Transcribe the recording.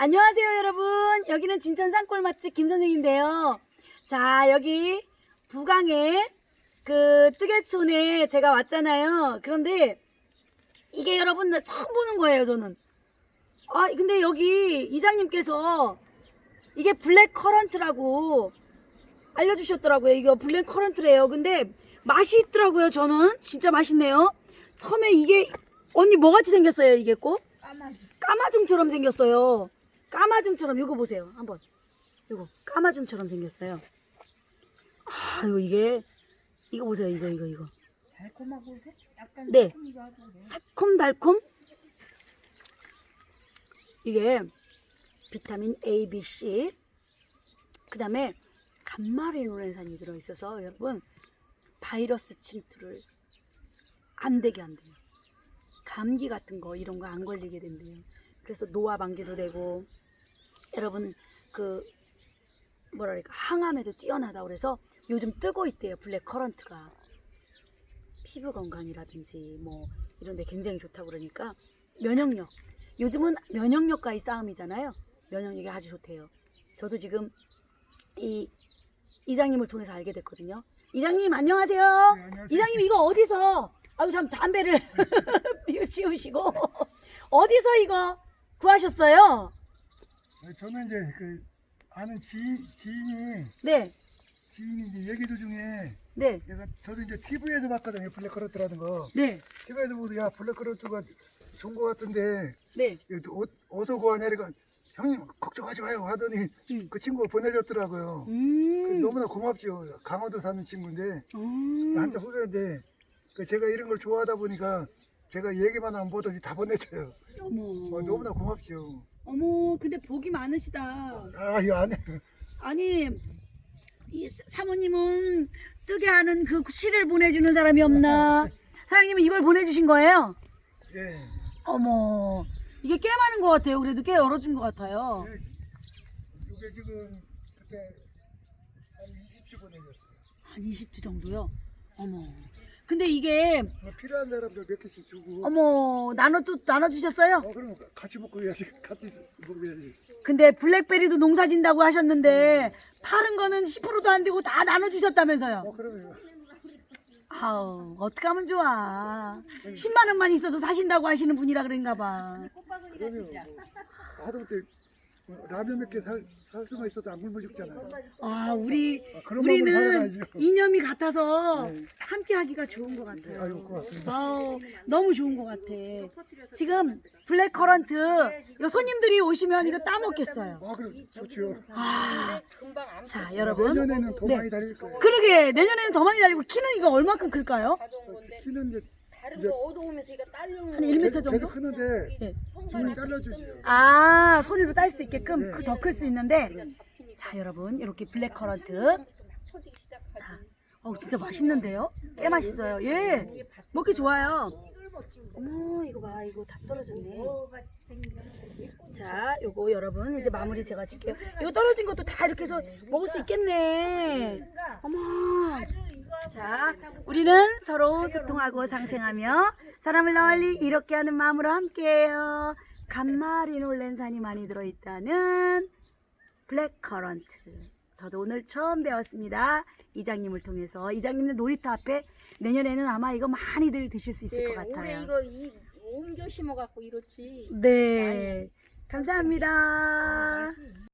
안녕하세요, 여러분. 여기는 진천 산골 맛집 김선생인데요. 자, 여기 부강에 그 뜨개촌에 제가 왔잖아요. 그런데 이게 여러분 나 처음 보는 거예요, 저는. 아, 근데 여기 이장님께서 이게 블랙 커런트라고 알려주셨더라고요. 이거 블랙 커런트래요. 근데 맛이 있더라고요. 저는 진짜 맛있네요. 처음에 이게 언니 뭐 같이 생겼어요? 이게 꼭 까마귀. 까마중처럼 생겼어요. 까마중처럼 이거 보세요. 한번. 이거 까마중처럼 생겼어요. 아, 이거 이게 이거 보세요. 이거 이거 이거. 달콤하고 새- 약간 네. 새콤달콤 이게 비타민 A, B, C 그다음에 감마리노렌산이 들어 있어서 여러분 바이러스 침투를 안 되게 한대요. 감기 같은 거 이런 거 안 걸리게 된대요. 그래서 노화 방지도 되고. 여러분 그 뭐랄까? 항암에도 뛰어나다 그래서 요즘 뜨고 있대요. 블랙 커런트가. 피부 건강이라든지 뭐 이런 데 굉장히 좋다고 그러니까 면역력. 요즘은 면역력과의 싸움이잖아요. 면역력이 아주 좋대요. 저도 지금 이 이장님을 통해서 알게 됐거든요. 이장님 안녕하세요. 네, 안녕하세요. 이장님 이거 어디서? 아유 참 담배를 비우치우시고. 어디서 이거 구하셨어요? 네, 저는 이제 그 아는 지, 지인이 네. 지인이 이제 얘기 도 중에 네, 내가 저도 이제 TV에서 봤거든요. 블랙커런트라는 거. 네, TV에서 보고 야 블랙커런트가 좋은 거 같은데 네. 이거 어, 어디서 구하냐? 그러니까 형님 걱정하지 마요 하더니 음. 그 친구가 보내줬더라고요. 그 음. 너무나 고맙죠. 강원도 사는 친구인데. 음. 한참 후배인데 그 제가 이런 걸 좋아하다 보니까 제가 얘기만 하면 뭐든지 다 보내줘요 어머. 어, 너무나 고맙죠 어머, 근데 복이 많으시다. 아 이거 안해 아니 이 사- 사모님은 뜨게 하는 그 시를 보내주는 사람이 없나? 사장님은 이걸 보내주신 거예요? 예. 어머 이게 꽤 많은 것 같아요. 그래도 꽤 열어준 것 같아요. 예, 이게 지금 그때 한 20주 보내줬어요. 한 20주 정도요. 어머. 근데 이게 뭐 필요한 사람들 몇 개씩 주고. 어머 나눠 또 나눠 주셨어요? 어, 그럼 같이 먹고 해야지. 같이 먹어야지. 근데 블랙베리도 농사 진다고 하셨는데 파는 거는 10%도 안 되고 다 나눠 주셨다면서요? 어, 그러면 아우 어떡하면 좋아. 10만 원만 있어도 사신다고 하시는 분이라 그런가 봐. 그러면. 뭐 하다못해 뭐 라면 몇 개 살 살 수만 있어도 안 굶어 죽잖아요. 아, 우리 아, 그런 마음으로 우리는 살아가야죠. 이념이 같아서 네. 함께 하기가 좋은 것 같아요. 아유, 고맙습니다. 아우, 너무 좋은 것 같아. 지금 블랙 커런트 이 손님들이 오시면 이거 따 먹겠어요. 아, 그럼 좋죠. 아, 금방 안 자, 여러분. 내년에는 더 네. 많이 달릴 거예요. 그러게 내년에는 더 많이 달리고 키는 이거 얼마큼 클까요? 키는 이제 다른 이제 거 얻어오면서 이거 딸려는 한 1m 계속, 정도? 계속 크는데 네. 지금 잘라주죠. 아, 손으로 딸 수 있게끔 네. 더 클 수 있는데 자, 여러분. 이렇게 블랙 커런트. 터지기 시작하지. 자, 어우 진짜 맛있는데요? 꽤 맛있어요. 예, 먹기 좋아요. 어머, 이거 봐, 이거 다 떨어졌네. 자, 요거 여러분 이제 마무리 제가 짓게요. 이거 떨어진 것도 다 이렇게 해서 먹을 수 있겠네. 어머. 자, 우리는 서로 소통하고 상생하며 사람을 널리 이롭게 하는 마음으로 함께해요. 감마리놀렌산이 많이 들어있다는 블랙 커런트. 저도 오늘 처음 배웠습니다. 이장님을 통해서. 이장님은 놀이터 앞에 내년에는 아마 이거 많이들 드실 수 있을 네, 것 올해 같아요. 이거 이 옮겨 심어 갖고 이렇지. 네. 감사합니다.